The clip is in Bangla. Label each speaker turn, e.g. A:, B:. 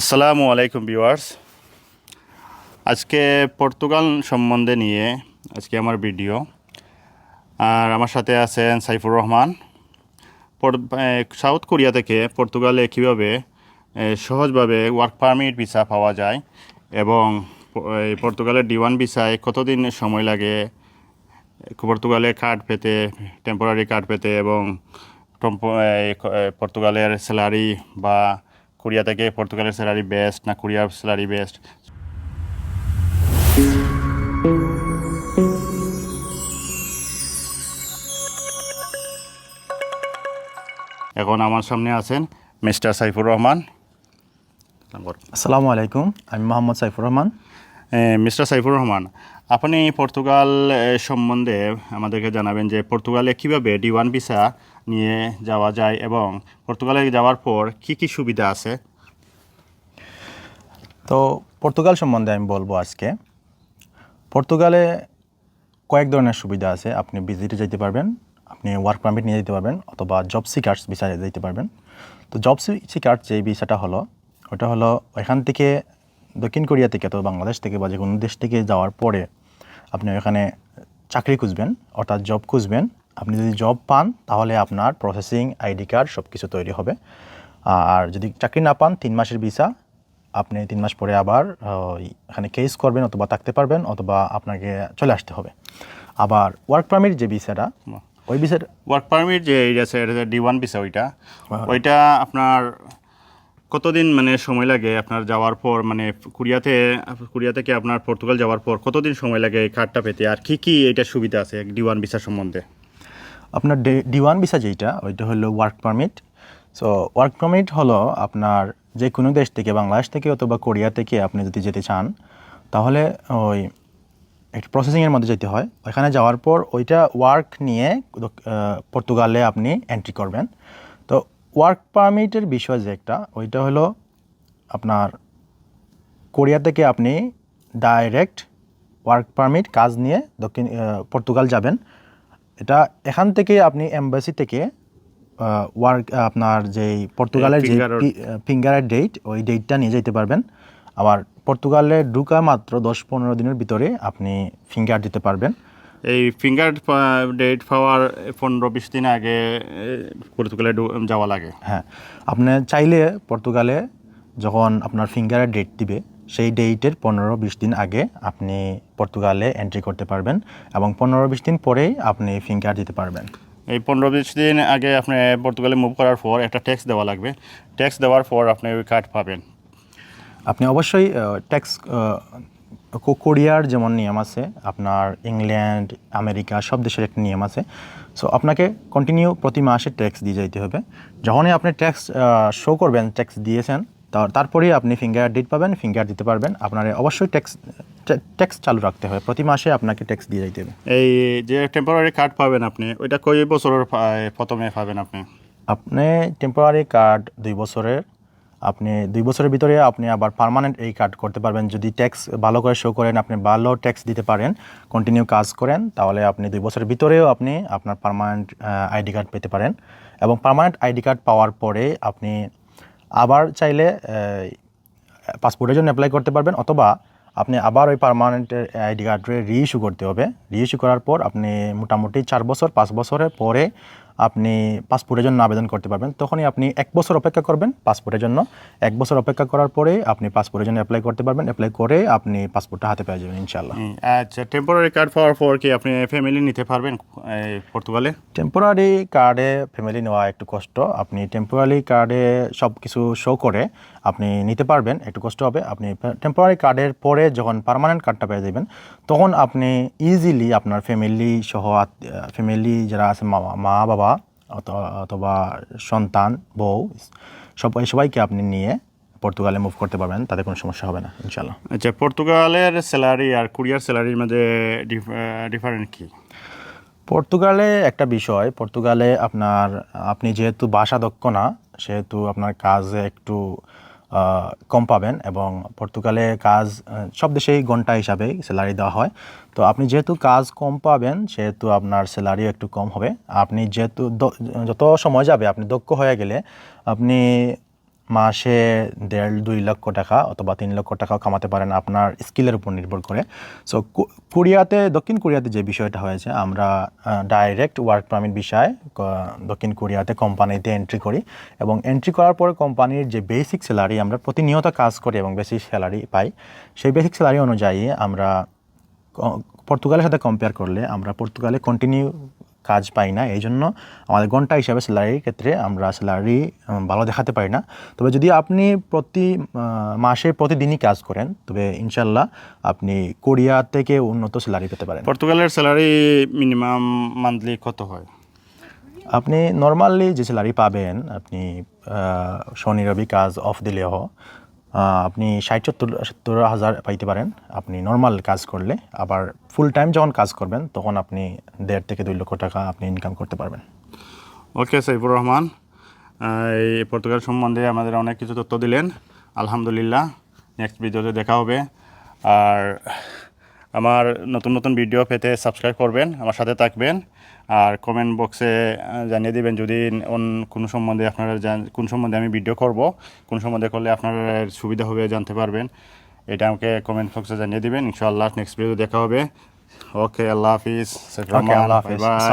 A: আসসালামু আলাইকুম ভিউয়ার্স। আজকে পর্তুগাল সম্বন্ধে নিয়ে আজকে আমার ভিডিও। আর আমার সাথে আছেন সাইফুর রহমান। সাউথ কোরিয়া থেকে পর্তুগালে কীভাবে সহজভাবে ওয়ার্ক পারমিট ভিসা পাওয়া যায় এবং পর্তুগালের ডিওয়ান ভিসায় কতদিন সময় লাগে, পর্তুগালে কার্ড পেতে টেম্পোরারি কার্ড পেতে এবং পর্তুগালের স্যালারি বা কোরিয়া থেকে পর্তুগালের স্যালারি বেস্ট না কোরিয়ার স্যালারি বেস্ট এখন আমার সামনে আছেন মিস্টার সাইফুর রহমান।
B: আসসালামু আলাইকুম, আমি মোহাম্মদ সাইফুর রহমান।
A: মিস্টার সাইফুর রহমান, আপনি পর্তুগাল সম্বন্ধে আমাদেরকে জানাবেন যে পর্তুগালে কীভাবে ডি ওয়ান ভিসা নিয়ে যাওয়া যায় এবং পর্তুগালে যাওয়ার পর কি কি সুবিধা আছে?
B: তো পর্তুগাল সম্বন্ধে আমি বলব আজকে, পর্তুগালে কয়েক ধরনের সুবিধা আছে। আপনি ভিজিটে যেতে পারবেন, আপনি ওয়ার্ক পারমিট নিয়ে যেতে পারবেন অথবা জব সিকার্স ভিসা যেতে পারবেন। তো জব সিকার্স যে ভিসাটা হলো, ওটা হলো এখান থেকে দক্ষিণ কোরিয়া থেকে অথবা বাংলাদেশ থেকে বা যে কোনো দেশ থেকে যাওয়ার পরে আপনি এখানে চাকরি খুঁজবেন অর্থাৎ জব খুঁজবেন। আপনি যদি জব পান তাহলে আপনার প্রসেসিং আইডি কার্ড সব কিছু তৈরি হবে। আর যদি চাকরি না পান তিন মাসের ভিসা আপনি তিন মাস পরে আবার ওই এখানে কেস করবেন অথবা থাকতে পারবেন অথবা আপনাকে চলে আসতে হবে। আবার ওয়ার্ক পারমিট যে ভিসাটা ওই ভিসার
A: ওয়ার্ক পারমিট যে ডি ওয়ান ভিসা ওইটা ওইটা আপনার কতদিন মানে সময় লাগে আপনার যাওয়ার পর? মানে কোরিয়াতে কোরিয়া থেকে আপনার পর্তুগাল যাওয়ার পর কতদিন সময় লাগে এই কার্ডটা পেতে? আর কি কি এটা সুবিধা আছে ডি ওয়ান ভিসা সম্বন্ধে?
B: আপনার ডি ওয়ান ভিসা যেটা ওইটা হলো work permit so work permit হলো আপনার যে কোনো দেশ থেকে, বাংলাদেশ থেকে অথবা কোরিয়া থেকে আপনি যদি যেতে চান, তাহলে ওই একটা প্রসেসিংয়ের মধ্যে যেতে হয়। ওইখানে যাওয়ার পর ওইটা ওয়ার্ক নিয়ে পর্তুগালে আপনি এন্ট্রি করবেন। ওয়ার্ক পারমিটের বিষয় যে একটা ওইটা হলো আপনার কোরিয়া থেকে আপনি ডাইরেক্ট ওয়ার্ক পারমিট কাজ নিয়ে দক্ষিণ পর্তুগাল যাবেন। এটা এখান থেকে আপনি এম্বাসি থেকে ওয়ার্ক আপনার যেই পর্তুগালের যে ফিঙ্গারের ডেট ওই ডেটটা নিয়ে যেতে পারবেন। আবার পর্তুগালে ঢুকা মাত্র দশ পনেরো দিনের ভিতরে আপনি ফিঙ্গার দিতে পারবেন।
A: এই ফিঙ্গার ডেট পাওয়ার পনেরো বিশ দিন আগে পর্তুগালে যাওয়া লাগে।
B: হ্যাঁ। আপনি চাইলে পর্তুগালে যখন আপনার ফিঙ্গারের ডেট দিবে সেই ডেটের পনেরো বিশ দিন আগে আপনি পর্তুগালে এন্ট্রি করতে পারবেন এবং পনেরো বিশ দিন পরেই আপনি ফিঙ্গার দিতে পারবেন।
A: এই পনেরো বিশ দিন আগে আপনি পর্তুগালে মুভ করার পর একটা ট্যাক্স দেওয়া লাগবে। ট্যাক্স দেওয়ার পর আপনি ওই কার্ড পাবেন।
B: আপনি অবশ্যই ট্যাক্স কোরিয়ার যেমন নিয়ম আছে আপনার ইংল্যান্ড আমেরিকা সব দেশের একটা নিয়ম আছে। সো আপনাকে কন্টিনিউ প্রতি মাসে ট্যাক্স দিয়ে যাইতে হবে। যখনই আপনি ট্যাক্স শো করবেন ট্যাক্স দিয়েছেন তারপরেই আপনি ফিঙ্গার ডিট পাবেন ফিঙ্গার দিতে পারবেন। আপনার অবশ্যই ট্যাক্স ট্যাক্স চালু রাখতে হবে। প্রতি মাসে আপনাকে ট্যাক্স দিয়ে যাইতে হবে।
A: এই যে টেম্পোরারি কার্ড পাবেন আপনি ওইটা কয় বছরের প্রথমে পাবেন আপনি?
B: আপনি টেম্পোরারি কার্ড দুই বছরের আপনি দুই বছরের ভিতরে আপনি আবার পার্মানেন্ট এই কার্ড করতে পারবেন। যদি ট্যাক্স ভালো করে শো করেন, আপনি ভালো ট্যাক্স দিতে পারেন কন্টিনিউ কাজ করেন, তাহলে আপনি দুই বছরের ভিতরেও আপনি আপনার পার্মানেন্ট আইডি কার্ড পেতে পারেন। এবং পার্মানেন্ট আইডি কার্ড পাওয়ার পরে আপনি আবার চাইলে পাসপোর্টের জন্য অ্যাপ্লাই করতে পারবেন, অথবা আপনি আবার ওই পার্মানেন্ট আইডি কার্ডে রিইস্যু করতে হবে। রিইস্যু করার পর আপনি মোটামুটি চার বছর, পাঁচ বছরের পরে আপনি পাসপোর্টের জন্য আবেদন করতে পারবেন তখনই আপনি এক বছর অপেক্ষা করবেন পাসপোর্টের জন্য। এক বছর অপেক্ষা করার পরে আপনি পাসপোর্টের জন্য অ্যাপ্লাই করতে পারবেন। অ্যাপ্লাই করে আপনি পাসপোর্টটা হাতে পেয়ে যাবেন ইনশাল্লাহ
A: আচ্ছা টেম্পোরারি কার্ড পাওয়ার পর কি আপনি ফ্যামিলি নিতে পারবেন পর্তুগালে
B: টেম্পোরারি কার্ডে ফ্যামিলি নেওয়া একটু কষ্ট। আপনি টেম্পোরারি কার্ডে সব কিছু শো করে আপনি নিতে পারবেন একটু কষ্ট হবে। আপনি টেম্পোরারি কার্ডের পরে যখন পার্মানেন্ট কার্ডটা পেয়ে যাবেন তখন আপনি ইজিলি আপনার ফ্যামিলি সহ ফ্যামিলি যারা আছে মা- বাবা অথবা সন্তান বউ সবাই সবাইকে আপনি নিয়ে পর্তুগালে মুভ করতে পারবেন তাতে কোনো সমস্যা হবে না ইনশাল্লাহ
A: আচ্ছা পর্তুগালের স্যালারি আর কুরিয়ার স্যালারির মধ্যে ডিফারেন্ট কী?
B: পর্তুগালে একটা বিষয় পর্তুগালে আপনার আপনি যেহেতু বাসা দক্ষ না সেহেতু আপনার কাজে একটু কম পাবেন এবং পর্তুগালে কাজ সব দেশেই ঘণ্টা হিসাবে স্যালারি দেওয়া হয়। তো আপনি যেহেতু কাজ কম পাবেন, সেহেতু আপনার স্যালারিও একটু কম হবে। আপনি যেহেতু যত সময় যাবে, আপনি দক্ষ হয়ে গেলে আপনি মাসে দেড়, দুই লক্ষ টাকা অথবা তিন লক্ষ টাকাও কামাতে পারেন আপনার স্কিলের উপর নির্ভর করে। সো কোরিয়াতে, দক্ষিণ কোরিয়াতে যে বিষয়টা হয়েছে, আমরা ডাইরেক্ট ওয়ার্ক পারমিট বিষয়ে দক্ষিণ কোরিয়াতে কোম্পানিতে এন্ট্রি করি এবং এন্ট্রি করার পরে কোম্পানির যে বেসিক স্যালারি আমরা প্রতিনিয়ত কাজ করি এবং বেসিক স্যালারি পাই, সেই বেসিক স্যালারি অনুযায়ী আমরা পর্তুগালের সাথে কম্পেয়ার করলে আমরা পর্তুগালে কন্টিনিউ কাজ পাই না এই জন্য আমাদের ঘণ্টা হিসাবে স্যালারির ক্ষেত্রে আমরা স্যালারি ভালো দেখাতে পারি না। তবে যদি আপনি প্রতি মাসে প্রতিদিনই কাজ করেন তবে ইনশাল্লাহ আপনি কোরিয়া থেকে উন্নত স্যালারি পেতে পারেন।
A: পর্তুগালের স্যালারি মিনিমাম মান্থলি কত হয়?
B: আপনি নর্মালি যে স্যালারি পাবেন আপনি শনি রবি কাজ অফ দিলেও আপনি ষাট সত্তর সত্তর হাজার পাইতে পারেন। আপনি নর্মাল কাজ করলে, আবার ফুল টাইম যখন কাজ করবেন, তখন আপনি দেড় থেকে দুই লক্ষ টাকা আপনি ইনকাম করতে পারবেন।
A: ওকে, সাইফুর রহমান এই পর্তুগাল সম্বন্ধে আমাদের অনেক কিছু তথ্য দিলেন। আলহামদুলিল্লাহ নেক্সট ভিডিওতে দেখা হবে। আর আমার নতুন নতুন ভিডিও পেতে সাবস্ক্রাইব করবেন আমার সাথে থাকবেন। আর কমেন্ট বক্সে জানিয়ে দিবেন যদি অন কোন সম্বন্ধে আপনারা জান- কোন সম্বন্ধে আমি ভিডিও করব কোন সম্বন্ধে করলে আপনারা সুবিধা হবে জানতে পারবেন। এটা আমাকে কমেন্ট বক্সে জানিয়ে দিবেন। ইনশাআল্লাহ নেক্সট ভিডিও দেখা হবে। ওকে আল্লাহ হাফিজ।
B: আল্লাহ হাফিজ।